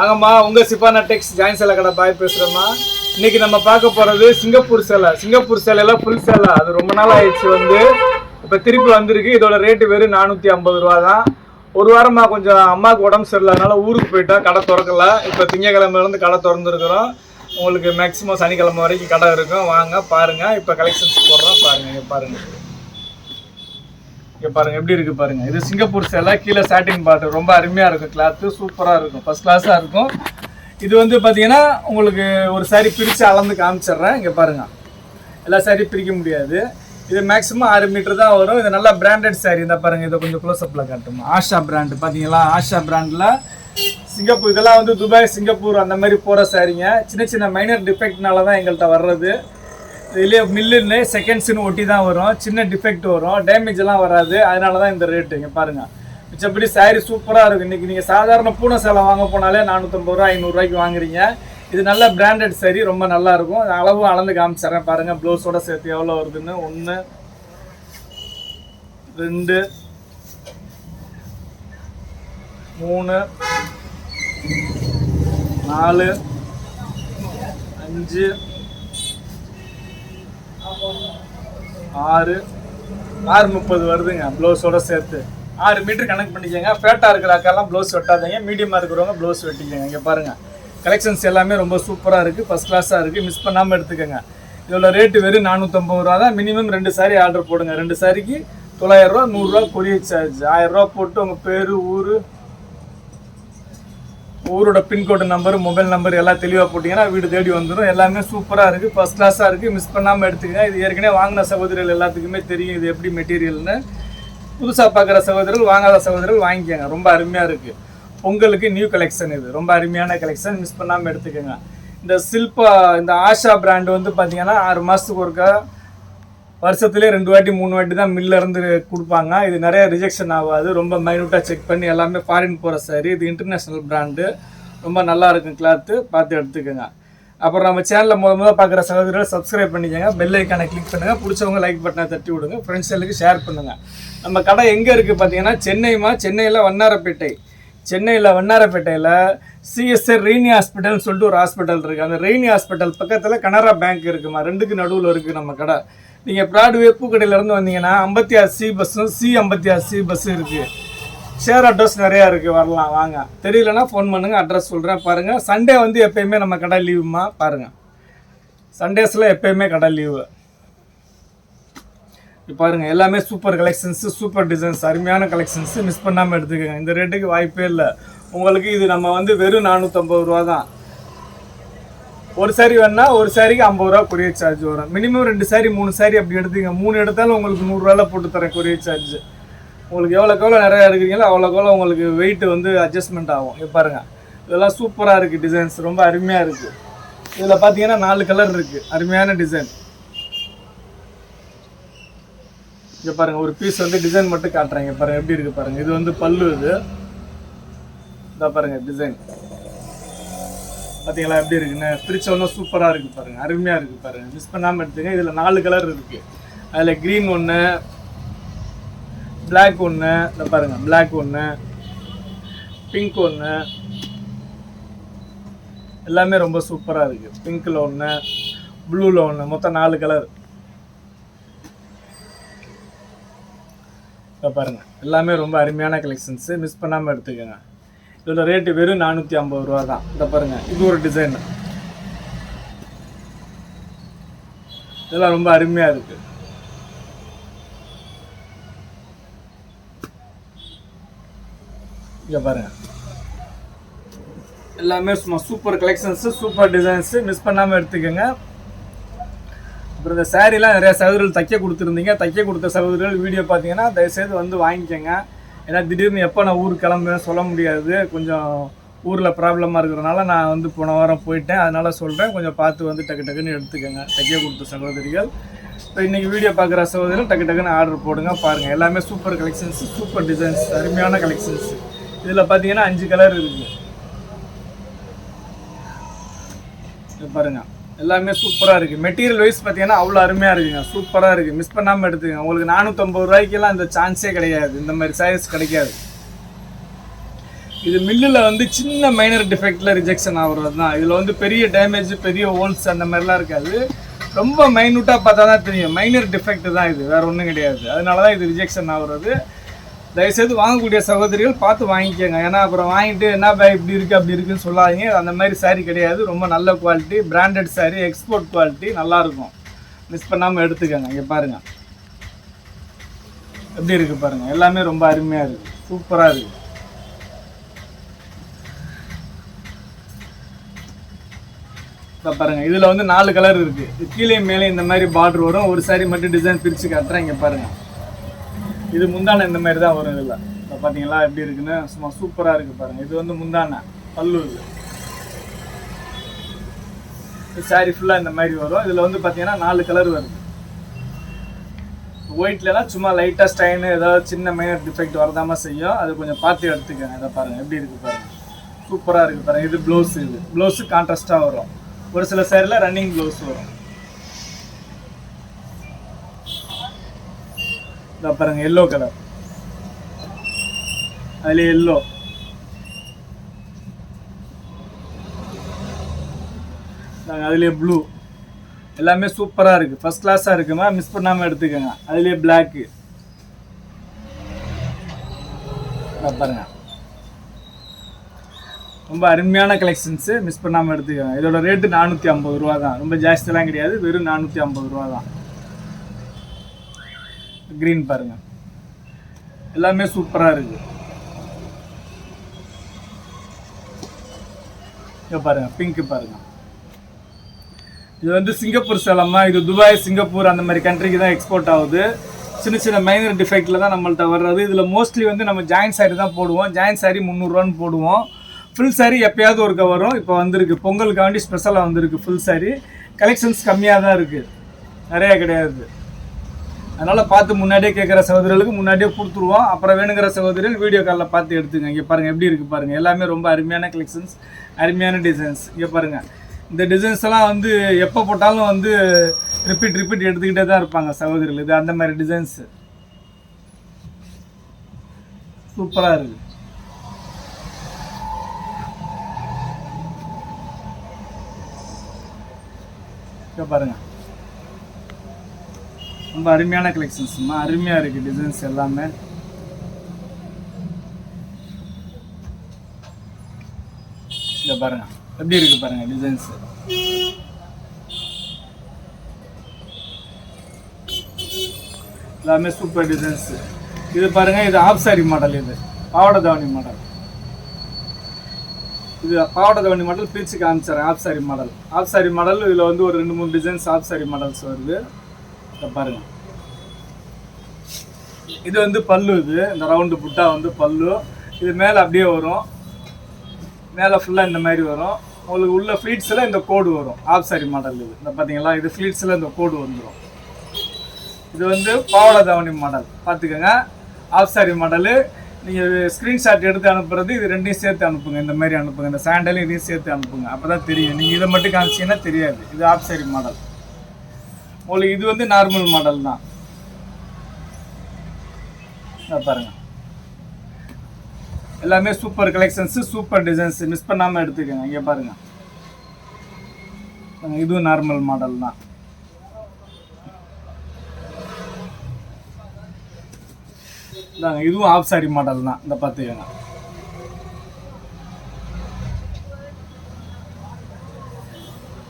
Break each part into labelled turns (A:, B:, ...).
A: ஆங்கம்மா உங்க சிப்பானா டெக்ஸ் ஜாயின் சேலை கடை பாய் பேசுறேம்மா. இன்னைக்கு நம்ம பார்க்க போறது சிங்கப்பூர் சேலை சிங்கப்பூர் சேலையில ஃபுல் சேலை அது ரொம்ப நாள் ஆயிடுச்சு வந்து. இப்ப திருப்பி வந்திருக்கு. இதோட ரேட்டு வெறும் நானூத்தி ஐம்பது ரூபா தான் ஒரு வாரமா கொஞ்சம் அம்மாவுக்கு உடம்பு சரியில்லாதனால ஊருக்கு போயிட்டோம். கடை திறக்கல. இப்போ திங்கக்கிழமையில இருந்து கடை திறந்துருக்குறோம். உங்களுக்கு மேக்ஸிமம் சனிக்கிழமை வரைக்கும் கடை இருக்கும். வாங்க பாருங்க. இப்போ கலெக்ஷன்ஸ் போடுறோம். பாருங்க பாருங்கள் பாருங்க. இங்கே பாருங்க எப்படி இருக்கு பாருங்க. இது சிங்கப்பூர் சேலை கீழே சாட்டின் பாட்டு ரொம்ப அருமையாக இருக்கும் கிளாத்து சூப்பராக இருக்கும். ஃபர்ஸ்ட் கிளாஸாக இருக்கும். இது வந்து பார்த்தீங்கன்னா உங்களுக்கு ஒரு சாரி பிரித்து அளந்து காமிச்சிடுறேன். இங்கே பாருங்கள் எல்லா சாரி பிரிக்க முடியாது. இது மேக்ஸிமம் ஆறு மீட்டர் தான் வரும். இது நல்லா பிராண்டட் சாரி இந்த பாருங்க இதை கொஞ்சம் க்ளோஸ்அப்பில் காட்டுமா? ஆஷா பிராண்டு பார்த்தீங்களா ஆஷா பிராண்டில் சிங்கப்பூர் இதெல்லாம் வந்து துபாய் சிங்கப்பூர் அந்த மாதிரி போகிற சாரிங்க சின்ன சின்ன மைனர் டிஃபெக்ட்னால தான் எங்கள்கிட்ட வர்றது. இதுலேயே மில்லுன்னு செகண்ட்ஸுன்னு ஒட்டி தான் வரும். சின்ன டிஃபெக்ட் வரும். டேமேஜ் எல்லாம் வராது. அதனால தான் இந்த ரேட்டு இங்கே பாருங்க. மிச்சப்படி சாரி சூப்பராக இருக்கும். இன்றைக்கி நீங்கள் சாதாரண பூனை சேலை வாங்க போனாலே நானூற்றம்பது ரூபா ஐநூறுரூவாய்க்கு வாங்குறீங்க. இது நல்ல பிராண்டட் சாரி ரொம்ப நல்லா இருக்கும். அளந்து காமிச்சிடுறேன் பாருங்கள் ப்ளவுஸோட சேர்த்து எவ்வளோ வருதுன்னு? ஒன்று ரெண்டு மூணு நாலு அஞ்சு ஆறு ஆறு முப்பது வருதுங்க ப்ளவுஸோட சேர்த்து. ஆறு மீட்டர் கணக்கு பண்ணிக்கோங்க. ஃபேட்டாக இருக்கிற அக்காலாம் ப்ளவுஸ் வெட்டாதீங்க. மீடியமாக இருக்கிறவங்க ப்ளவுஸ் வெட்டிக்கோங்க. இங்கே பாருங்கள் கலெக்ஷன்ஸ் எல்லாமே ரொம்ப சூப்பராக இருக்குது ஃபஸ்ட் கிளாஸாக இருக்குது மிஸ் பண்ணாமல் எடுத்துக்கோங்க. இதோட ரேட்டு வெறும் நானூற்றம்பது ரூபா தான். மினிமம் ரெண்டு சாரி ஆர்டர் போடுங்க. ரெண்டு சாரிக்கு தொள்ளாயிரரூவா நூறுரூவா கொரியர் சார்ஜ் ஆயிரரூவா போட்டு உங்கள் பேர் ஊர் ஊரோட பின்கோடு நம்பர் மொபைல் நம்பர் எல்லாம் தெளிவாக போட்டிங்கன்னா வீடு தேடி வந்துடும் எல்லாமே சூப்பராக இருக்குது ஃபஸ்ட் கிளாஸாக இருக்குது மிஸ் பண்ணாமல் எடுத்துக்கங்க. இது ஏற்கனவே வாங்கின சகோதரிகள் எல்லாத்துக்குமே தெரியும் இது எப்படி மெட்டீரியல்னு புதுசாக பார்க்குற சகோதரர்கள் வாங்காத சகோதரர்கள் வாங்கிக்கோங்க. ரொம்ப அருமையாக இருக்குது பொங்கலுக்கு நியூ கலெக்ஷன் இது. ரொம்ப அருமையான கலெக்ஷன் மிஸ் பண்ணாமல் எடுத்துக்கோங்க. இந்த சில்பா இந்த ஆஷா பிராண்டு வந்து பார்த்தீங்கன்னா ஆறு மாதத்துக்கு ஒருக்கா வருஷத்துலேயே ரெண்டு வாட்டி மூணு வாட்டி தான் மில்ல இருந்து கொடுப்பாங்க. இது நிறைய ரிஜெக்ஷன் ஆகாது. ரொம்ப மைனூட்டாக செக் பண்ணி எல்லாமே ஃபாரின் போகிற சாரி இது இன்டர்நேஷ்னல் பிராண்டு ரொம்ப நல்லா இருக்கும் கிளாத்து பார்த்து எடுத்துக்கோங்க. அப்புறம் நம்ம சேனலில் முத முத பார்க்குற சகோதரர்கள் சப்ஸ்கிரைப் பண்ணிக்கோங்க. பெல் ஐக்கானை கிளிக் பண்ணுங்கள் பிடிச்சவங்க லைக் பட்டனை தட்டி விடுங்க. ஃப்ரெண்ட்ஸ் ஷேர் பண்ணுங்கள் நம்ம கடை எங்கே இருக்குது பார்த்தீங்கன்னா சென்னைமா சென்னையில் வண்ணாரப்பேட்டை. சென்னையில் வண்ணாரப்பேட்டையில் சிஎஸ்ஆர் ரெய்னி ஹாஸ்பிட்டல்னு சொல்லிட்டு ஒரு ஹாஸ்பிட்டல் இருக்குது அந்த ரெய்னி ஹாஸ்பிட்டல் பக்கத்தில் கனரா பேங்க் இருக்குமா? ரெண்டுக்கு நடுவில் இருக்குது நம்ம கடை. நீங்கள் ப்ராட்வே பூக்கடையிலேருந்து வந்தீங்கன்னா ஐம்பத்தி ஆறு சி பஸ்ஸும் சி ஐம்பத்தி ஆறு சி பஸ்ஸும் இருக்குது ஷேர் அட்ரஸ் நிறையா இருக்குது வரலாம் வாங்க. தெரியலனா ஃபோன் பண்ணுங்கள் அட்ரஸ் சொல்கிறேன் பாருங்கள் சண்டே வந்து எப்பயுமே நம்ம கடை லீவுமா பாருங்கள் சண்டேஸில் எப்பயுமே கடை லீவு இப்போ எல்லாமே சூப்பர் கலெக்ஷன்ஸு சூப்பர் டிசைன்ஸ் அருமையான கலெக்ஷன்ஸு மிஸ் பண்ணாமல் எடுத்துக்கோங்க. இந்த ரேட்டுக்கு வாய்ப்பே இல்லை. உங்களுக்கு இது நம்ம வந்து வெறும் நானூற்றம்பது ரூபா தான் ஒரு சாரி வேணா ஒரு சாரிக்கு ஐம்பது ரூபா கொரியர் சார்ஜ் வரும். மினிமம் ரெண்டு சாரி மூணு சாரி அப்படி எடுத்தீங்க மூணு எடுத்தாலும் உங்களுக்கு நூறுரூவால போட்டு தரேன் கொரியர் சார்ஜ் உங்களுக்கு எவ்வளோக்கு எவ்வளோ நிறையா எடுக்கிறீங்களோ அவ்வளோக்கு எவ்வளோ உங்களுக்கு வெயிட் வந்து அட்ஜஸ்ட்மெண்ட் ஆகும். இப்போ பாருங்க. இதெல்லாம் சூப்பராக இருக்குது டிசைன்ஸ் ரொம்ப அருமையாக இருக்குது இதில் பார்த்தீங்கன்னா நாலு கலர் இருக்குது அருமையான டிசைன் இங்கே பாருங்கள் ஒரு பீஸ் வந்து டிசைன் மட்டும் காட்டுறேன். பாருங்கள் எப்படி இருக்குது பாருங்கள் இது வந்து பல்லு இது. இதை பாருங்கள் டிசைன் பார்த்தீங்களா எப்படி இருக்குன்னு? பிரிச்ச சூப்பராக இருக்குது இருக்கு பாருங்க. இருக்குது இருக்கு பாருங்க. மிஸ் பண்ணாமல் எடுத்துங்க. இதில் நாலு கலர் இருக்கு. அதில் கிரீன் ஒன்று பிளாக் ஒன்று இந்த பாருங்க பிளாக் ஒன்று பிங்க் ஒன்று எல்லாமே ரொம்ப சூப்பராக இருக்கு. பிங்க்கில் ஒன்று ப்ளூல ஒன்று மொத்தம் நாலு கலர் இப்போ பாருங்க. எல்லாமே ரொம்ப அருமையான கலெக்ஷன்ஸு மிஸ் பண்ணாமல் எடுத்துக்கோங்க. இதோட ரேட்டு வெறும் நானூற்றி ஐம்பது ரூபா தான் இதை பாருங்க இது ஒரு டிசைன் இதெல்லாம் ரொம்ப அருமையாக இருக்கு. இங்கே பாருங்க. எல்லாமே சும்மா super collections super designs miss பண்ணாமல் எடுத்துக்கோங்க. அப்புறம் இந்த சாரீலாம் நிறைய சகோதரர்கள் தைக்க கொடுத்துருந்தீங்க. தைக்க கொடுத்த சகோதரர்கள் வீடியோ பார்த்தீங்கன்னா தயவுசெய்து வந்து வாங்கிக்கோங்க. ஏன்னா திடீர்னு எப்போ நான் ஊருக்கு கிளம்புவேன் சொல்ல முடியாது. கொஞ்சம் ஊரில் ப்ராப்ளமாக இருக்கிறனால நான் வந்து போன வாரம் போயிட்டேன். அதனால் சொல்கிறேன் கொஞ்சம் பார்த்து வந்து டக்கு டக்குன்னு எடுத்துக்கோங்க. தைக்க கொடுத்த சகோதரிகள். இப்போ இன்றைக்கி வீடியோ பார்க்குற சகோதரிகள் டக்கு டக்குன்னு ஆர்டர் போடுங்க. பாருங்கள் எல்லாமே சூப்பர் கலெக்ஷன்ஸ் சூப்பர் டிசைன்ஸ் அருமையான கலெக்ஷன்ஸ் இதில் பார்த்தீங்கன்னா அஞ்சு கலர் இருக்குது பாருங்கள் எல்லாமே சூப்பராக இருக்குது மெட்டீரியல் வைஸ் பார்த்தீங்கன்னா அவ்வளோ அருமையாக இருக்குங்க. சூப்பராக இருக்குது மிஸ் பண்ணாமல் எடுத்துக்கோங்க. உங்களுக்கு நானூற்றம்பது ரூபாய்க்கெல்லாம் அந்த சான்ஸே கிடையாது. இந்த மாதிரி சைஸ் கிடைக்காது. இது மில்லில் வந்து சின்ன மைனர் டிஃபெக்டில் ரிஜெக்ஷன் ஆகுறது தான் இதில் வந்து பெரிய டேமேஜ் பெரிய ஹோல்ஸ் அந்த மாதிரிலாம் இருக்காது. ரொம்ப மைனூட்டாக பார்த்தா தான் தெரியும். மைனர் டிஃபெக்ட் தான் இது. வேறு ஒன்றும் கிடையாது. அதனால தான் இது ரிஜெக்ஷன் ஆகுறது. தயவுசெய்து வாங்கக்கூடிய சகோதரிகள் பார்த்து வாங்கிக்கோங்க. ஏன்னா அப்புறம் வாங்கிட்டு என்ன பை இப்படி இருக்குது அப்படி இருக்குன்னு சொல்லாதீங்க. அந்த மாதிரி சாரீ கிடையாது. ரொம்ப நல்ல quality branded sari export quality நல்லாயிருக்கும் மிஸ் பண்ணாமல் எடுத்துக்கோங்க. இங்கே பாருங்கள் எப்படி இருக்குது பாருங்கள் எல்லாமே ரொம்ப அருமையாக இருக்குது சூப்பராக இருக்குது இப்போ பாருங்க. இதில் வந்து நாலு கலர் இருக்கு. கீழே மேலே இந்த மாதிரி பார்டர் வரும். ஒரு சாரி மட்டும் டிசைன் பிரித்து காட்டுறேன். இங்கே பாருங்கள் இது முந்தானை இந்த மாதிரி தான் வரும் இதில். இப்போ பார்த்தீங்களா எப்படி இருக்குன்னு சும்மா சூப்பராக இருக்குது பாருங்கள் இது வந்து முந்தானை பல்லு இது சாரி ஃபுல்லாக இந்த மாதிரி வரும். இதில் வந்து பார்த்தீங்கன்னா நாலு கலர் வருது. ஒயிட்லலாம் சும்மா லைட்டாக ஸ்டைனு ஏதாவது சின்ன மைனர் டிஃபெக்ட் வரதாம செய்யும். அது கொஞ்சம் பார்த்து எடுத்துக்கங்க. இதை பாருங்கள் எப்படி இருக்குது பாருங்கள் சூப்பராக இருக்குது பாருங்கள் இது ப்ளவுஸ் இது. ப்ளவுஸு கான்ட்ராஸ்ட்டாக வரும். ஒரு சில சேரில் ரன்னிங் ப்ளவுஸ் வரும். இதை பாருங்க எல்லோ கலர் அதுல எல்லோ அதுலேயே ப்ளூ எல்லாமே சூப்பராக இருக்குது ஃபஸ்ட் கிளாஸாக இருக்குமா? மிஸ் பண்ணாமல் எடுத்துக்கோங்க. அதுலேயே பிளாக்கு பாருங்க. ரொம்ப அருமையான கலெக்ஷன்ஸு மிஸ் பண்ணாமல் எடுத்துக்கோங்க. இதோட ரேட்டு நானூற்றி ஐம்பது ரூபா தான் ரொம்ப ஜாஸ்தியெல்லாம் கிடையாது. வெறும் நானூற்றி ஐம்பது ரூபா தான் க்ரீன் பாருங்க. எல்லாமே சூப்பராக இருக்குது இங்கே பாருங்கள் பிங்க்கு பாருங்கள் இது வந்து சிங்கப்பூர் சேலமா இது துபாய் சிங்கப்பூர் அந்த மாதிரி கண்ட்ரிக்கு தான் எக்ஸ்போர்ட் ஆகுது. சின்ன சின்ன மைனர் டிஃபெக்டில் தான் நம்மள்ட்ட வர்றது. இதில் மோஸ்ட்லி வந்து நம்ம ஜாயின் சாரி தான் போடுவோம். ஜாயின் சாரி முந்நூறுரூவான்னு போடுவோம். ஃபுல் சாரி எப்பயாவது ஒருக்க வரும். இப்போ வந்திருக்கு. பொங்கலுக்காண்டி ஸ்பெஷலாக வந்திருக்கு ஃபுல் சாரி கலெக்ஷன்ஸ் கம்மியாக தான் இருக்குது நிறையா கிடையாது. அதனால் பார்த்து முன்னாடியே கேட்குற சகோதரர்களுக்கு முன்னாடியே கொடுத்துருவோம். அப்புறம் வேணுங்கிற சகோதரிகள் வீடியோ காலில் பார்த்து எடுத்துங்க இங்கே பாருங்கள் எப்படி இருக்குது பாருங்கள் எல்லாமே ரொம்ப அருமையான கலெக்ஷன்ஸ் அருமையான டிசைன்ஸ் இங்கே பாருங்கள் இந்த டிசைன்ஸ் எல்லாம் வந்து எப்போ போட்டாலும் வந்து ரிப்பீட் ரிப்பீட் எடுத்துக்கிட்டே தான் இருப்பாங்க சகோதரிகள். இது அந்த மாதிரி டிசைன்ஸு சூப்பராக இருக்குது இங்கே பாருங்கள் ரொம்ப அருமையான கலெக்ஷன்ஸ்மா அருமையாக இருக்குது டிசைன்ஸ் எல்லாமே. இதை பாருங்க. எப்படி இருக்கு பாருங்க டிசைன்ஸ் எல்லாமே சூப்பர் டிசைன்ஸ் இது பாருங்க இது ஆஃப் சாரி மாடல் இது. பாவாடை தாவணி மாடல் இது பாவாடை தாவணி மாடல் பிரிச்சு காமிச்சிடறேன் half sari model half sari model இதில் வந்து ஒரு ரெண்டு மூணு டிசைன்ஸ் ஆஃப் சாரி மாடல்ஸ் வருது. பாருங்க. இது வந்து பல்லு இது. இந்த ரவுண்டு புட்டா வந்து பல்லு. இது மேலே அப்படியே வரும். மேலே ஃபுல்லாக இந்த மாதிரி வரும். உங்களுக்கு உள்ள ஃப்ளீட்ஸில் இந்த கோடு வரும். ஆஃப் சாரி மாடல் இது. இந்த பார்த்தீங்களா இது ஃப்ளீட்ஸில் இந்த கோடு வந்துடும் இது வந்து பாவாடை தாவணி மாடல் பார்த்துக்கோங்க ஆஃப் சாரி மாடலு நீங்கள் ஸ்க்ரீன்ஷாட் எடுத்து அனுப்புறது இது ரெண்டையும் சேர்த்து அனுப்புங்க. இந்த மாதிரி அனுப்புங்க. இந்த சாண்டலையும் இதையும் சேர்த்து அனுப்புங்க. அப்போ தான் தெரியும். நீங்கள் இதை மட்டும் காமிச்சீங்கன்னா தெரியாது. இது ஆஃப் சாரி மாடல் உங்களுக்கு இது வந்து நார்மல் மாடல் தான். பாருங்க. எல்லாமே super collections super designs miss பண்ணாமல் எடுத்துக்கோங்க. இங்கே பாருங்க. இதுவும் நார்மல் மாடல் தான். இதாங்க இதுவும் ஆஃப் சாரி மாடல் தான். இந்த பார்த்துக்கோங்க.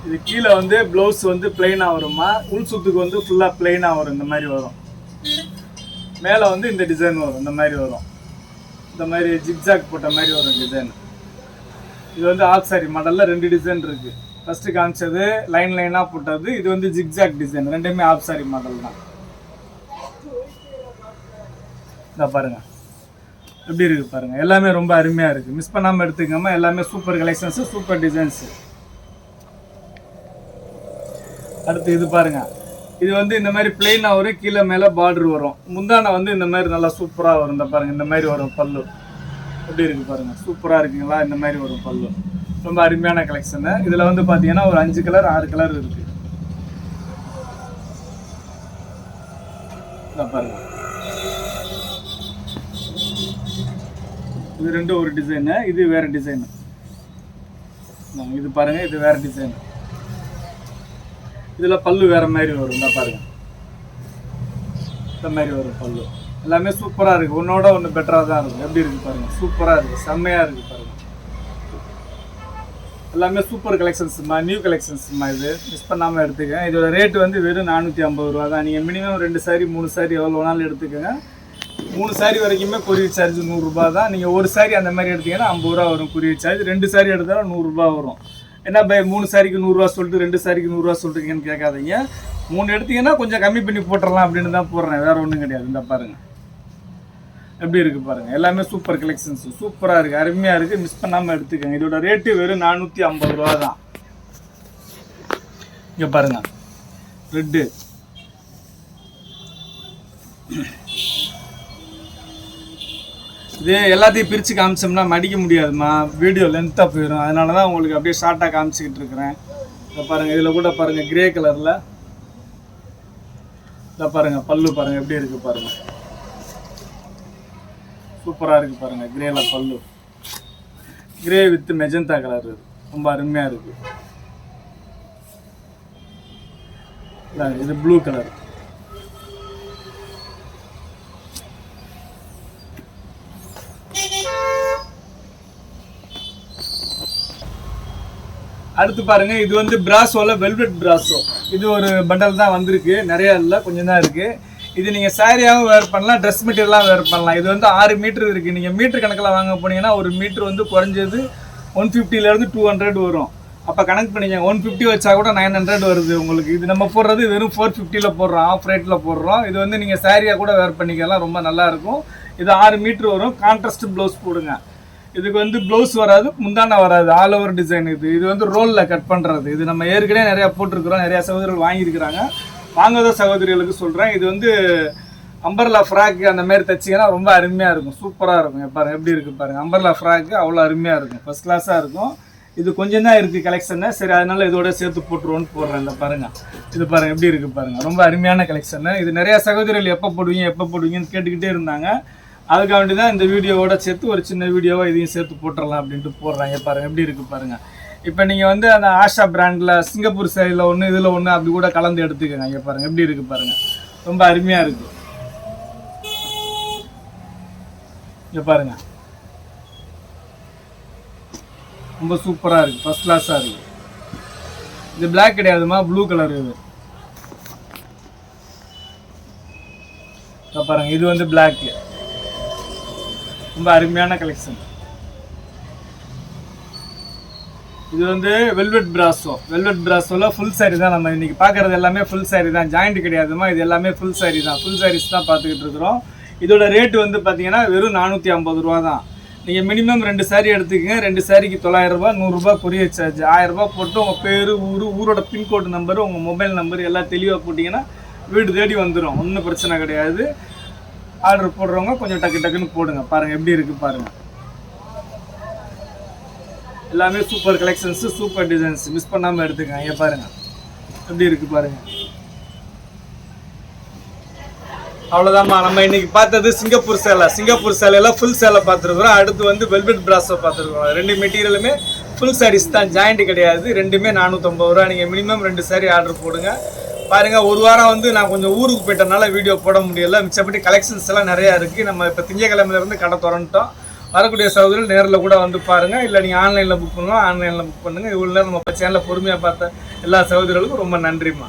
A: இது கீழே வந்து ப்ளவுஸ் வந்து பிளெயினாக வருமா உள் சுத்துக்கு வந்து ஃபுல்லாக பிளெயினாக வரும். இந்த மாதிரி வரும். மேலே வந்து இந்த டிசைன் வரும். இந்த மாதிரி வரும். இந்த மாதிரி ஜிக்ஜாக் போட்ட மாதிரி வரும் டிசைன் இது வந்து ஆஃப் சாரி மாடலில் ரெண்டு டிசைன் இருக்குது ஃபஸ்ட்டு காமிச்சது லைன் லைனாக போட்டது. இது வந்து ஜிக்ஜாக் டிசைன் ரெண்டுமே ஆஃப் சாரி மாடல் தான். இந்த பாருங்கள் எப்படி இருக்குது பாருங்கள் எல்லாமே ரொம்ப அருமையாக இருக்குது மிஸ் பண்ணாமல் எடுத்துக்காமல் எல்லாமே சூப்பர் கலெக்ஷன்ஸு சூப்பர் டிசைன்ஸு அடுத்து இது பாருங்க. இது வந்து இந்த மாதிரி பிளெயினாக வரும் கீழே மேலே பார்டர் வரும். முந்தானை வந்து இந்த மாதிரி நல்லா சூப்பராக வரும். இந்த பாருங்க இந்த மாதிரி வரும் பல்லு. எப்படி இருக்கு பாருங்க? சூப்பராக இருக்குங்களா? இந்த மாதிரி வரும் பல்லு. ரொம்ப அருமையான கலெக்ஷனு இதில் வந்து பார்த்தீங்கன்னா ஒரு அஞ்சு கலர் ஆறு கலர் இருக்கு. இந்த பாருங்க. இது ரெண்டு ஒரு டிசைனு இது வேற டிசைனு இது பாருங்க இது வேற டிசைனு இதில் பல்லு வேறு மாதிரி வரும். இந்த பாருங்க. இந்த மாதிரி வரும் பல்லு. எல்லாமே சூப்பராக இருக்குது ஒன்றோட ஒன்று பெட்டராக தான் இருக்கும். எப்படி இருக்குது பாருங்கள் சூப்பராக இருக்குது செம்மையாக இருக்குது பாருங்கள் எல்லாமே சூப்பர் கலெக்ஷன்ஸ்மா நியூ கலெக்ஷன்ஸ்மா இது. மிஸ் பண்ணாமல் எடுத்துக்கங்க. இதோட ரேட்டு வந்து வெறும் நானூற்றி ஐம்பது ரூபா தான். நீங்கள் மினிமம் ரெண்டு சாரி மூணு சாரி எவ்வளோ வேணாலும் எடுத்துக்கோங்க. மூணு சாரி வரைக்குமே கொரியர் சார்ஜ் நூறுரூபா தான். நீங்கள் ஒரு சாரி அந்த மாதிரி எடுத்தீங்கன்னா ஐம்பது ரூபா வரும் கொரியர் சார்ஜ் ரெண்டு சாரி எடுத்தாலும் நூறுரூபா வரும். என்ன பை மூணு சாரிக்கு நூறுரூவா சொல்லிட்டு ரெண்டு சாரிக்கு நூறுரூவா சொல்கிறீங்கன்னு கேட்காதீங்க. மூணு எடுத்தீங்கன்னா கொஞ்சம் கம்மி பண்ணி போட்டுடலாம் அப்படின்னு தான் போடுறேன். வேறு ஒன்றும் கிடையாது. இந்த பாருங்கள் எப்படி இருக்குது பாருங்கள் எல்லாமே சூப்பர் கலெக்ஷன்ஸ் சூப்பராக இருக்குது அருமையாக இருக்குது மிஸ் பண்ணாமல் எடுத்துக்கோங்க. இதோட ரேட்டு வெறும் நானூற்றி ஐம்பது ரூபா தான். இங்கே பாருங்க. ரெட்டு இது எல்லாத்தையும் பிரித்து காமிச்சோம்னா மடிக்க முடியாதும்மா. வீடியோ லென்த்தாக போயிடும் அதனால தான் உங்களுக்கு அப்படியே ஷார்ட்டாக காமிச்சிக்கிட்டு இருக்கிறேன். இதை பாருங்கள் இதில் கூட பாருங்கள் கிரே கலரில் இதை பாருங்கள் பல்லு பாருங்கள் எப்படி இருக்குது பாருங்கள் சூப்பராக இருக்குது பாருங்கள் கிரேல பல்லு. கிரே வித் மெஜந்தா கலர் இது. ரொம்ப அருமையாக இருக்குது இது ப்ளூ கலர் அடுத்து பாருங்க இது வந்து பிராஸோல வெல்வெட் பிராஸோ இது ஒரு பண்டல் தான் வந்திருக்கு. நிறைய இல்லை கொஞ்சம் தான் இருக்கு. இது நீங்கள் சாரியாகவும் வேர் பண்ணலாம் ட்ரெஸ் மெட்டீரியலாக வேர் பண்ணலாம். இது வந்து ஆறு மீட்டர் இருக்குது நீங்கள் மீட்டர் கணக்கில் வாங்க போனீங்கன்னா ஒரு மீட்டர் வந்து குறைஞ்சது ஒன் ஃபிஃப்டிலேருந்து டூ ஹண்ட்ரட் வரும். அப்போ கணக்கு பண்ணிங்க ஒன் ஃபிஃப்டி வச்சா கூட நைன் ஹண்ட்ரட் வருது உங்களுக்கு. இது நம்ம போடுறது வெறும் ஃபோர் ஃபிஃப்டியில் போடுறோம். ஆஃப் ரேட்டில் போடுறோம். இது வந்து நீங்கள் சாரியாக கூட வேர் பண்ணிக்கலாம். ரொம்ப நல்லாயிருக்கும் இது ஆறு மீட்ரு வரும். கான்ட்ராஸ்ட் ப்ளவுஸ் போடுங்க. இதுக்கு வந்து ப்ளவுஸ் வராது முந்தான வராது. ஆல் ஓவர் டிசைன் இது. இது வந்து ரோலில் கட் பண்ணுறது இது நம்ம ஏற்கனவே நிறையா போட்டிருக்கிறோம் நிறையா சகோதரிகள் வாங்கியிருக்கிறாங்க. வாங்காத சகோதரிகளுக்கு சொல்கிறேன் இது வந்து அம்பர்லா ஃப்ராக்கு அந்த மாதிரி தைச்சிங்கன்னா ரொம்ப அருமையாக இருக்கும். சூப்பராக இருக்கும். பாருங்கள் பாருங்க எப்படி இருக்கு பாருங்க. அம்பர்லா ஃப்ராக்கு அவ்வளோ அருமையாக இருக்கும். ஃபஸ்ட் கிளாஸாக இருக்கும். இது கொஞ்சம் தான் இருக்குது கலெக்ஷனு சரி அதனால இதோட சேர்த்து போட்டுருவோன்னு போடுறேன். இந்த பாருங்கள் இது பாருங்கள் எப்படி இருக்குது பாருங்கள் ரொம்ப அருமையான கலெக்ஷனு இது நிறையா சகோதரிகள் எப்போ போடுவீங்க எப்போ போடுவீங்கன்னு கேட்டுக்கிட்டே இருந்தாங்க. அதுக்காக வேண்டி தான் இந்த வீடியோவோட சேர்த்து ஒரு சின்ன வீடியோவாக இதையும் சேர்த்து போட்டுடலாம் அப்படின்ட்டு போடுறாங்க. பாருங்க எப்படி இருக்கு பாருங்க. இப்போ நீங்கள் வந்து அந்த ஆஷா பிராண்டில் சிங்கப்பூர் சைடில் ஒன்று இதில் ஒன்று அப்படி கூட கலந்து எடுத்துக்கோங்க. ஐயா பாருங்க எப்படி இருக்கு பாருங்க. ரொம்ப அருமையாக இருக்கு. இங்கே பாருங்க. ரொம்ப சூப்பராக இருக்குது ஃபஸ்ட் கிளாஸாக இருக்குது இது பிளாக் கிடையாதுமா? ப்ளூ கலர் இது. பாருங்க இது வந்து பிளாக்கு ரொம்ப அருமையான கலெக்ஷன் இது வந்து வெல்வெட் பிராஸோ வெல்வெட் பிராஸோவில் ஃபுல் சாரி தான் நம்ம இன்றைக்கி பார்க்குறது எல்லாமே ஃபுல் சாரி தான். ஜாயிண்ட் கிடையாதுமா? இது எல்லாமே ஃபுல் சாரி தான். ஃபுல் சாரீஸ் தான் பார்த்துக்கிட்டு இருக்கிறோம். இதோட ரேட்டு வந்து பார்த்தீங்கன்னா வெறும் நானூற்றி ஐம்பது ரூபா தான். நீங்கள் மினிமம் ரெண்டு சாரீ எடுத்துக்கங்க. ரெண்டு சாரிக்கு தொள்ளாயிரம் நூறுரூபா கொரியர் சார்ஜ் ஆயிரரூபா போட்டு உங்கள் பேர் ஊர் ஊரோட பின்கோடு நம்பரு உங்கள் மொபைல் நம்பர் எல்லாம் தெளிவாக போட்டிங்கன்னா வீடு தேடி வந்துடும் ஒன்றும் பிரச்சனை கிடையாது. ஆர்டர் போடுறவங்க கொஞ்சம் டக்கு டக்குன்னு போடுங்க. பாருங்கள் எப்படி இருக்குது பாருங்கள் எல்லாமே super collections super designs miss பண்ணாமல் எடுத்துக்கங்க ஏன் பாருங்கள் எப்படி இருக்குது பாருங்கள் அவ்வளோதாம்மா நம்ம இன்னைக்கு பார்த்தது சிங்கப்பூர் சேலை. சிங்கப்பூர் சேலையெல்லாம் ஃபுல் சேலை பார்த்துருக்குறோம். அடுத்து வந்து வெல்வெட் பிராஸோ பார்த்துருக்குறோம். ரெண்டு மெட்டீரியலுமே ஃபுல் சாரீஸ் தான். ஜாயிண்ட் கிடையாது. ரெண்டுமே நானூற்றம்பது ரூபா. நீங்கள் மினிமம் ரெண்டு சாரி ஆர்டர் போடுங்க. பாருங்கள் ஒரு வாரம் வந்து நான் கொஞ்சம் ஊருக்கு போயிட்டனால வீடியோ போட முடியல. மிச்சப்படி கலெக்ஷன்ஸ் எல்லாம் நிறையா இருக்குது நம்ம இப்போ திங்கக்கிழமையில இருந்து கடை திறந்துட்டோம். வரக்கூடிய சகோதரர்கள் நேரில் கூட வந்து பாருங்கள் இல்லை நீங்கள் ஆன்லைனில் புக் பண்ணுவோம் ஆன்லைனில் புக் பண்ணுங்கள் இவ்வளோ நேரம் நம்ம சேனலில் பொறுமையாக பார்த்த எல்லா சகோதரர்களுக்கும் ரொம்ப நன்றிம்மா.